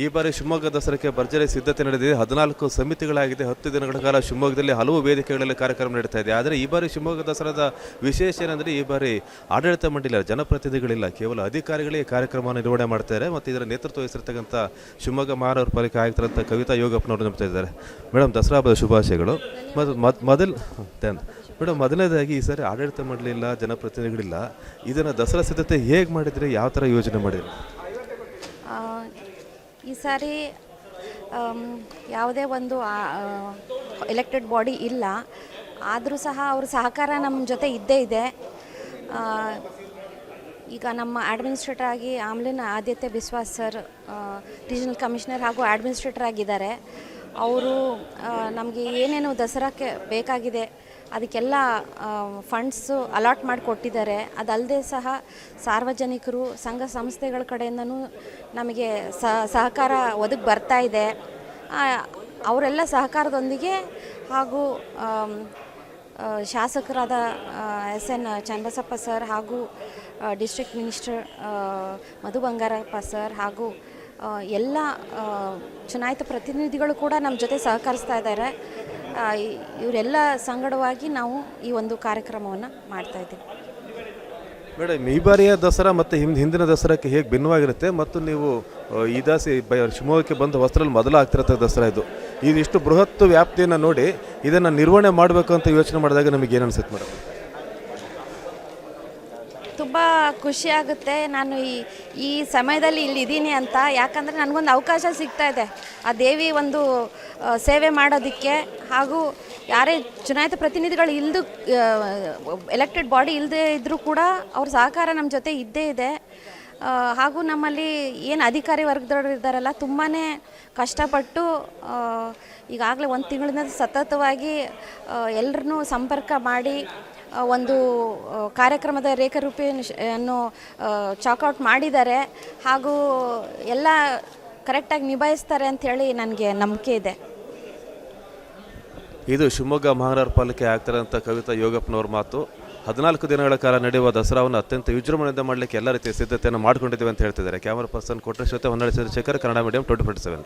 ಈ ಬಾರಿ ಶಿವಮೊಗ್ಗ ದಸರಾಕ್ಕೆ ಭರ್ಜರಿ ಸಿದ್ಧತೆ ನಡೆದಿದೆ. ಹದಿನಾಲ್ಕು ಸಮಿತಿಗಳಾಗಿದೆ. ಹತ್ತು ದಿನಗಳ ಕಾಲ ಶಿವಮೊಗ್ಗದಲ್ಲಿ ಹಲವು ವೇದಿಕೆಗಳಲ್ಲಿ ಕಾರ್ಯಕ್ರಮ ನಡೀತಾ ಇದೆ. ಆದರೆ ಈ ಬಾರಿ ಶಿವಮೊಗ್ಗ ದಸರಾದ ವಿಶೇಷ ಏನಂದರೆ ಈ ಬಾರಿ ಆಡಳಿತ ಮಂಡಳಿಯ ಜನಪ್ರತಿನಿಧಿಗಳಿಲ್ಲ. ಕೇವಲ ಅಧಿಕಾರಿಗಳೇ ಕಾರ್ಯಕ್ರಮ ನಿರ್ವಹಣೆ ಮಾಡ್ತಾರೆ ಮತ್ತು ಇದರ ನೇತೃತ್ವ ವಹಿಸಿರ್ತಕ್ಕಂಥ ಶಿವಮೊಗ್ಗ ಮಹಾನಗರ ಪಾಲಿಕೆ ಆಯುಕ್ತರಂತ ಕವಿತಾ ಯೋಗಪ್ಪನವರು ನಂಬ್ತಾ ಇದ್ದಾರೆ. ಮೇಡಮ್, ದಸರಾ ಹಬ್ಬದ ಶುಭಾಶಯಗಳು. ಮತ್ತು ಮೊದ್, ಮೊದಲು ಮೇಡಮ್, ಮೊದಲನೇದಾಗಿ ಈ ಸಾರಿ ಆಡಳಿತ ಮಂಡಳಿ ಇಲ್ಲ, ಜನಪ್ರತಿನಿಧಿಗಳಿಲ್ಲ. ಇದನ್ನು ದಸರಾ ಸಿದ್ಧತೆ ಹೇಗೆ ಮಾಡಿದರೆ ಯಾವ ಥರ ಯೋಜನೆ ಮಾಡಿದ್ರಿ? ಈ ಸಾರಿ ಯಾವುದೇ ಒಂದು ಎಲೆಕ್ಟೆಡ್ ಬಾಡಿ ಇಲ್ಲ. ಆದರೂ ಸಹ ಅವ್ರ ಸಹಕಾರ ನಮ್ಮ ಜೊತೆ ಇದ್ದೇ ಇದೆ. ಈಗ ನಮ್ಮ ಅಡ್ಮಿನಿಸ್ಟ್ರೇಟರ್ ಆಗಿ ಆಮ್ಲಿನ Aditya Biswas sir regional commissioner ಹಾಗೂ ಅಡ್ಮಿನಿಸ್ಟ್ರೇಟರ್ ಆಗಿದ್ದಾರೆ. ಅವರು ನಮಗೆ ಏನೇನು ದಸರಾಕ್ಕೆ ಬೇಕಾಗಿದೆ ಅದಕ್ಕೆಲ್ಲ ಫಂಡ್ಸು ಅಲಾಟ್ ಮಾಡಿ ಕೊಟ್ಟಿದ್ದಾರೆ ಅದಲ್ಲದೆ ಸಹ ಸಾರ್ವಜನಿಕರು, ಸಂಘ ಸಂಸ್ಥೆಗಳ ಕಡೆಯಿಂದನೂ ನಮಗೆ ಸಹಕಾರ ಒದಗಿ ಬರ್ತಾ ಇದೆ. ಅವರೆಲ್ಲ ಸಹಕಾರದೊಂದಿಗೆ ಹಾಗೂ ಶಾಸಕರಾದ ಎಸ್ ಎನ್ ಚನ್ನಬಸಪ್ಪ ಸರ್ ಹಾಗೂ district minister Madhu Bangarappa sir ಹಾಗೂ ಎಲ್ಲ ಚುನಾಯಿತ ಪ್ರತಿನಿಧಿಗಳು ಕೂಡ ನಮ್ಮ ಜೊತೆ ಸಹಕರಿಸ್ತಾ ಇದ್ದಾರೆ. ಇವರೆಲ್ಲ ಸಂಗಡವಾಗಿ ನಾವು ಈ ಒಂದು ಕಾರ್ಯಕ್ರಮವನ್ನು ಮಾಡ್ತಾ ಇದ್ದೀವಿ. ಮೇಡಮ್, ಈ ಬಾರಿಯ ದಸರಾ ಮತ್ತು ಹಿಂದ್ ಹಿಂದಿನ ದಸರಾಕ್ಕೆ ಹೇಗೆ ಭಿನ್ನವಾಗಿರುತ್ತೆ? ಮತ್ತು ನೀವು ಈ ದಾಸಿ ಶಿವಮೊಗ್ಗಕ್ಕೆ ಬಂದು ವಸ್ತ್ರಲ್ಲಿ ಮೊದಲು ಆಗ್ತಿರತ್ತೆ ದಸರಾ ಇದು. ಇದಿಷ್ಟು ಬೃಹತ್ ವ್ಯಾಪ್ತಿಯನ್ನು ನೋಡಿ ಇದನ್ನು ನಿರ್ವಹಣೆ ಮಾಡಬೇಕು ಅಂತ ಯೋಚನೆ ಮಾಡಿದಾಗ ನಮಗೆ ಏನು ಅನಿಸುತ್ತೆ ಮೇಡಮ್? ತುಂಬ ಖುಷಿ ಆಗುತ್ತೆ. ನಾನು ಈ ಈ ಸಮಯದಲ್ಲಿ ಇಲ್ಲಿ ಇದ್ದೀನಿ ಅಂತ. ಯಾಕಂದರೆ ನನಗೊಂದು ಅವಕಾಶ ಸಿಗ್ತಾ ಇದೆ. ಆ ದೇವಿ ಒಂದು ಸೇವೆ ಮಾಡೋದಕ್ಕೆ. ಹಾಗೂ ಯಾರೇ ಚುನಾಯಿತ ಪ್ರತಿನಿಧಿಗಳು ಇಲ್ದು ಎಲೆಕ್ಟೆಡ್ ಬಾಡಿ ಇಲ್ಲದೆ ಇದ್ದರೂ ಕೂಡ ಅವ್ರ ಸಹಕಾರ ನಮ್ಮ ಜೊತೆ ಇದ್ದೇ ಇದೆ. ಹಾಗೂ ನಮ್ಮಲ್ಲಿ ಏನು ಅಧಿಕಾರಿ ವರ್ಗದವರು ಇದ್ದಾರಲ್ಲ ತುಂಬಾ ಕಷ್ಟಪಟ್ಟು ಈಗಾಗಲೇ ಒಂದು ತಿಂಗಳಿಂದ ಸತತವಾಗಿ ಎಲ್ಲರನ್ನೂ ಸಂಪರ್ಕ ಮಾಡಿ ಒಂದು ಕಾರ್ಯಕ್ರಮದ ರೇಖಾರೂಪಿಯನ್ನು ಚಾಕೌಟ್ ಮಾಡಿದ್ದಾರೆ. ಹಾಗೂ ಎಲ್ಲ ಕರೆಕ್ಟಾಗಿ ನಿಭಾಯಿಸ್ತಾರೆ ಅಂಥೇಳಿ ನನಗೆ ನಂಬಿಕೆ ಇದೆ. ಇದು ಶಿವಮೊಗ್ಗ ಮಹಾನಗರ ಪಾಲಿಕೆ ಆಗ್ತಾರಂತ ಕವಿತಾ ಯೋಗಪ್ಪನವ್ರ ಮಾತು. ಹದಿನಾಲ್ಕು ದಿನಗಳ ಕಾಲ ನಡೆಯುವ ದಸರಾವನ್ನು ಅತ್ಯಂತ ವಿಜೃಂಭಣೆಯಿಂದ ಮಾಡಲಿಕ್ಕೆ ಎಲ್ಲ ರೀತಿಯ ಸಿದ್ಧತೆಯನ್ನು ಮಾಡಿಕೊಂಡಿದ್ದೇವೆ ಅಂತ ಹೇಳ್ತಿದ್ದಾರೆ. ಕ್ಯಾಮರಾ ಪರ್ಸನ್ ಕೊಟ್ಟರೆ ಜೊತೆ Honnali Chandrashekar Kannada medium twenty forty seven